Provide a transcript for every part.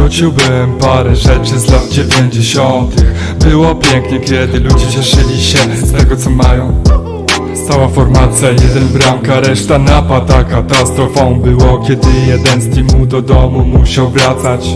Wróciłbym parę rzeczy z lat dziewięćdziesiątych. Było pięknie, kiedy ludzie cieszyli się z tego co mają. Stała formacja, jeden bramka, reszta napad A katastrofą było, kiedy jeden z teamu do domu musiał wracać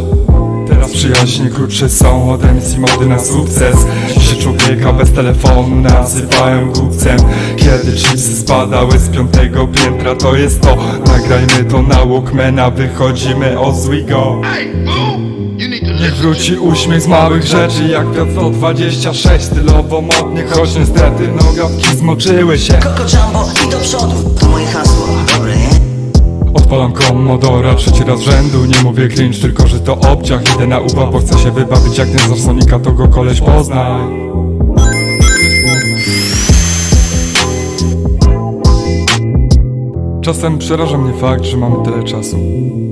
Teraz przyjaźnie krótsze są od emisji mody na sukces. Dzisiaj człowieka bez telefonu nazywają głupcem. Kiedy chipsy spadały z piątego piętra to jest to. Nagrajmy to na Walkmana, wychodzimy o zwigo Hey, boo! You need to Niech wróci uśmiech z małych rzeczy Jak Fiat 126 stylowo modnie Choć niestety nogawki zmoczyły się. Koko Jumbo i do przodu To moje hasło, Commodora trzeci raz z rzędu. Nie mówię cringe, tylko że to obciach. Idę na uba, bo chcę się wybawić. Jak znasz Sonika, to go koleś poznaj. Czasem przeraża mnie fakt, że mamy tyle czasu.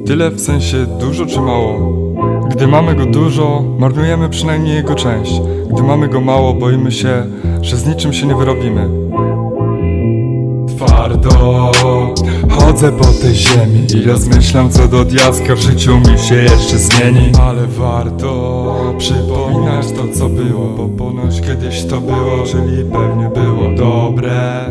Tyle w sensie dużo czy mało? Gdy mamy go dużo, marnujemy przynajmniej jego część. Gdy mamy go mało, boimy się, że z niczym się nie wyrobimy Twardo. Chodzę po tej ziemi I rozmyślam co do diaska w życiu mi się jeszcze zmieni. Ale warto przypominać to co było Bo ponoć kiedyś to było, czyli pewnie było dobre